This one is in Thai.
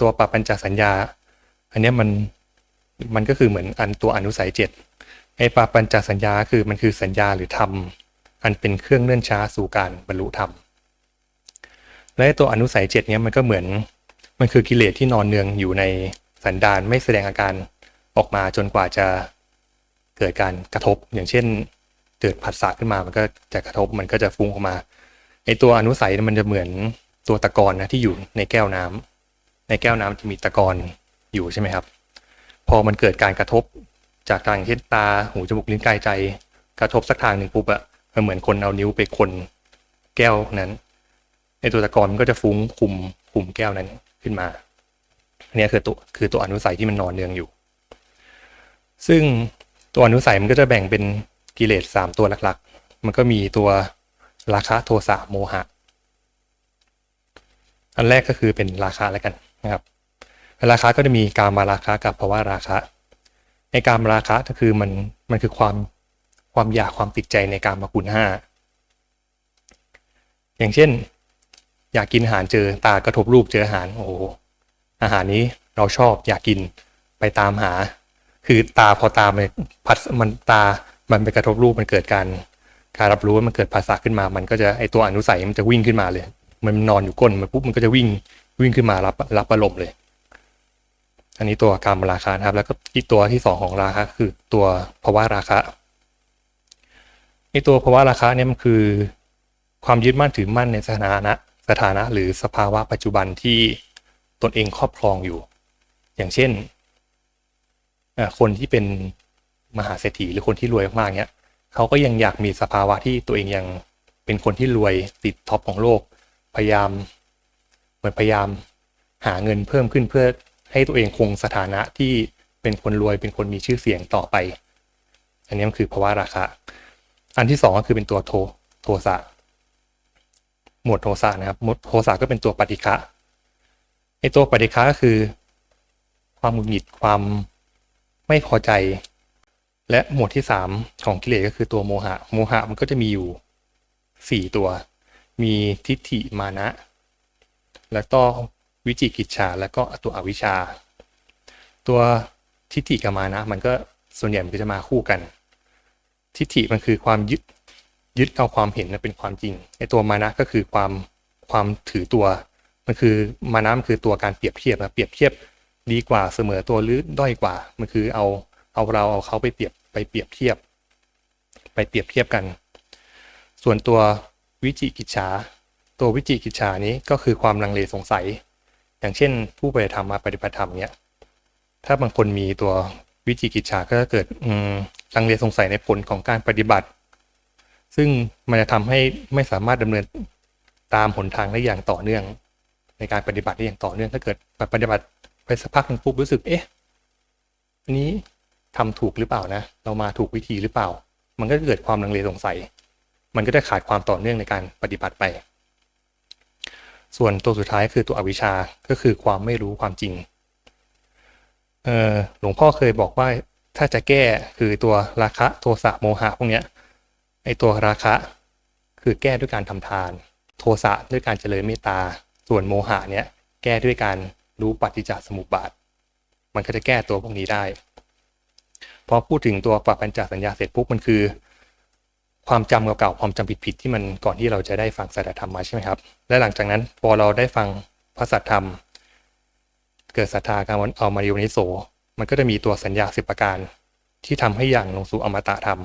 ตัวปปัญจสัญญา อันนี้มันมันก็คือเหมือนอันตัวอนุสัยเจ็ดไอ้ปปัญจสัญญาคือมันคือสัญญาหรือธรรมอันเป็นเครื่องเลื่อนช้าสู่การบรรลุธรรมและตัวอนุสัยเจ็ดเนี้ยมันก็เหมือนมันคือกิเลสที่นอนเนืองอยู่ในสันดานไม่แสดงอาการออกมาจนกว่าจะเกิดการกระทบ อย่างเช่นเกิดผัสสะขึ้นมามันก็จะกระทบมันก็จะฟุ้งออกมาไอตัวอนุสัยเนี่ยมันจะเหมือนตัวตะกอนนะที่อยู่ในแก้วน้ำ ในแก้วน้ำจะมีตะกอนอยู่ใช่ไหมครับ พอมันเกิดการกระทบจากทางเช่นตาหูจมูกลิ้นกายใจ กระทบสักทางหนึ่งปุ๊บอะมันเหมือนคนเอานิ้วไปคนแก้วนั้นไอตัวตะกอนมันก็จะฟุ้งคุมคุมแก้วนั้นขึ้นมาอันนี้คือตัวคือตัวอนุสัยที่มันนอนเนืองอยู่ ซึ่งตัวอนุสัยมันก็จะแบ่งเป็นกิเลสสามตัวหลักๆ มันก็มีตัวราคะโทสะโมหะ อันแรกก็คือเป็นราคะแล้วกัน นะครับราคะก็จะมีการมาราคะกับภาวะราคะในการมาราคะก็คือมันมันคือความความอยากความติดใจในการมาคุณห้าอย่างเช่น อยากกินอาหารเจอตากระทบรูปเจออาหารโอ้โหอาหารนี้เราชอบอยากกินไปตามหา คือตาพอตามันพัดมันตามันไปกระทบรูปมันเกิดการการรับรู้ว่ามันเกิดภาษาขึ้นมา มันก็จะไอตัวอนุสัยมันจะวิ่งขึ้นมาเลย มันนอนอยู่ก้นมันปุ๊บมันก็จะวิ่ง วิ่งขึ้นมารับรับอารมณ์เลย อันนี้ตัวการมราคานะครับ แล้วก็อีกตัวที่สองของราคะคือตัวภาวะราคะไอตัวภาวะราคะเนี่ยมันคือความยึดมั่นถือมั่นในสถานะสถานะหรือสภาวะปัจจุบันที่ตนเองครอบครองอยู่ อย่างเช่นคนที่เป็นมหาเศรษฐีหรือคนที่รวยมากๆเนี้ยเขาก็ยังอยากมีสภาวะที่ตัวเองยังเป็นคนที่รวยติดท็อปของโลก พยายาม เหมือนพยายามหาเงินเพิ่มขึ้นเพื่อให้ตัวเองคงสถานะที่เป็นคนรวยเป็นคนมีชื่อเสียงต่อไป อันนี้มันคือภาวะราคะ อันที่สองก็คือเป็นตัวโทโทสะหมวดโทสะนะครับหมวดโทสะก็เป็นตัวปฏิฆะไอตัวปฏิฆะก็คือ ความหงุดหงิดความไม่พอใจ และหมวดที่สามของกิเลสก็คือตัวโมหะ โมหะมันก็จะมีอยู่สี่ตัว มีทิฏฐิมานะ แล้วก็วิจิกิจฉาแล้วก็ตัวอวิชชา ตัวทิฏฐิกับมานะ มันก็ส่วนใหญ่มันก็จะมาคู่กัน ทิฏฐิมันคือความยึดยึดเอาความเห็นเป็นความจริงไอ้ตัวมานะก็คือความความถือตัว มันคือมานะมันคือตัวการเปรียบเทียบนะเปรียบเทียบดีกว่าเสมอตัวหรือด้อยกว่า มันคือเอาเอาเราเอาเขาไปเปรียบไปเปรียบเทียบ ไปเปรียบเทียบกัน ส่วนตัววิจิกิจฉา ตัววิจิกิจฉานี้ก็คือความลังเลสงสัย อย่างเช่น ผู้ปฏิธรรมมาปฏิบัติธรรมเนี้ยถ้าบางคนมีตัววิจิกิจฉาก็จะเกิดลังเลสงสัยในผลของการปฏิบัติ ซึ่งมันจะทำให้ไม่สามารถดำเนินตามหนทางได้อย่างต่อเนื่อง ในการปฏิบัติได้อย่างต่อเนื่องถ้าเกิดปฏิบัติไปสักพักหนึ่งปุ๊บรู้สึกเอ๊ะอันนี้ทำถูกหรือเปล่านะ เรามาถูกวิธีหรือเปล่า มันก็เกิดความลังเลสงสัย มันก็จะขาดความต่อเนื่องในการปฏิบัติไป ส่วนตัวสุดท้ายคือตัวอวิชชาก็คือความไม่รู้ความจริงเออหลวงพ่อเคยบอกว่าถ้าจะแก้คือตัวราคะโทสะโมหะพวกเนี้ยไอตัวราคะคือแก้ด้วยการทำทาน โทสะด้วยการเจริญเมตตา ส่วนโมหะเนี้ยแก้ด้วยการรู้ปฏิจจสมุปบาท มันก็จะแก้ตัวพวกนี้ได้ พอพูดถึงตัวปปัญจสัญญาเสร็จปุ๊บมันคือ ความจำเก่าๆความจำผิดๆที่มันก่อนที่เราจะได้ฟังสัจธรรมมาใช่ไหมครับ และหลังจากนั้นพอเราได้ฟังพระสัจธรรม เกิดศรัทธาการเอามาริโยนิโสมันก็จะมีตัวสัญญาสิบประการที่ทำให้อย่างลงสู่อมตะธรรม